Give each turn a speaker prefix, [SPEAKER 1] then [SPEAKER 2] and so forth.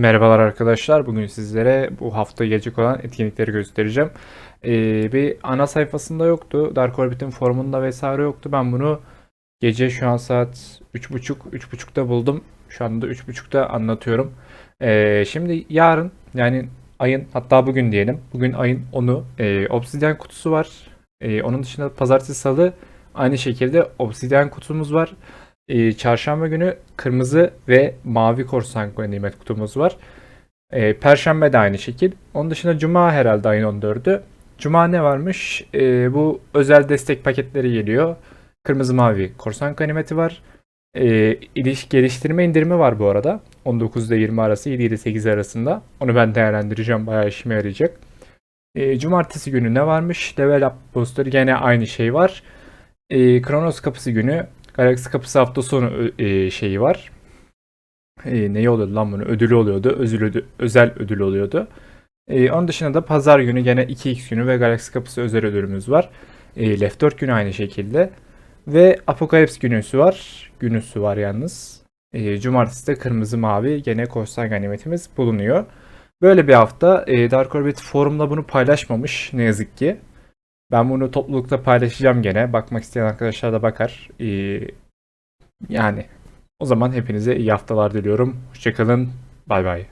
[SPEAKER 1] Merhabalar arkadaşlar. Bugün sizlere bu hafta gelecek olan etkinlikleri göstereceğim. Ee, bir ana sayfasında yoktu. Dark Orbit'in forumunda vesaire yoktu. Ben bunu gece şu an saat 3.30 3.30'da buldum. Şu anda 3.30'da anlatıyorum. Ee, şimdi yarın yani ayın hatta bugün diyelim. Bugün ayın 10'u e, Obsidian kutusu var. E, onun dışında pazartesi salı aynı şekilde Obsidian kutumuz var. E, çarşamba günü kırmızı ve mavi korsan ganimet kutumuz var. E, Perşembe de aynı şekil. Onun dışında Cuma herhalde ayın 14'ü. Cuma ne varmış? E, bu özel destek paketleri geliyor. Kırmızı mavi korsan ganimeti var. E, iliş geliştirme indirimi var bu arada. 19 ile 20 arası, 7 ile 8 arasında. Onu ben değerlendireceğim. Bayağı işime yarayacak. E, Cumartesi günü ne varmış? Level Up Booster gene aynı şey var. E, Kronos kapısı günü Galaxy kapısı hafta sonu e, şeyi var. E, neyi oluyordu lan bunu? Ödülü oluyordu. Ödü- özel ödül oluyordu. E, onun dışında da pazar günü gene 2x günü ve Galaxy kapısı özel ödülümüz var. E, Left 4 günü aynı şekilde. Ve Apokalips günüsü var. Günüsü var yalnız. E, cumartesi de kırmızı mavi gene korsan ganimetimiz bulunuyor. Böyle bir hafta. E, Dark Orbit forumda bunu paylaşmamış ne yazık ki. Ben bunu toplulukta paylaşacağım gene. Bakmak isteyen arkadaşlar da bakar. Ee, yani o zaman hepinize iyi haftalar diliyorum. Hoşçakalın. Bay bay.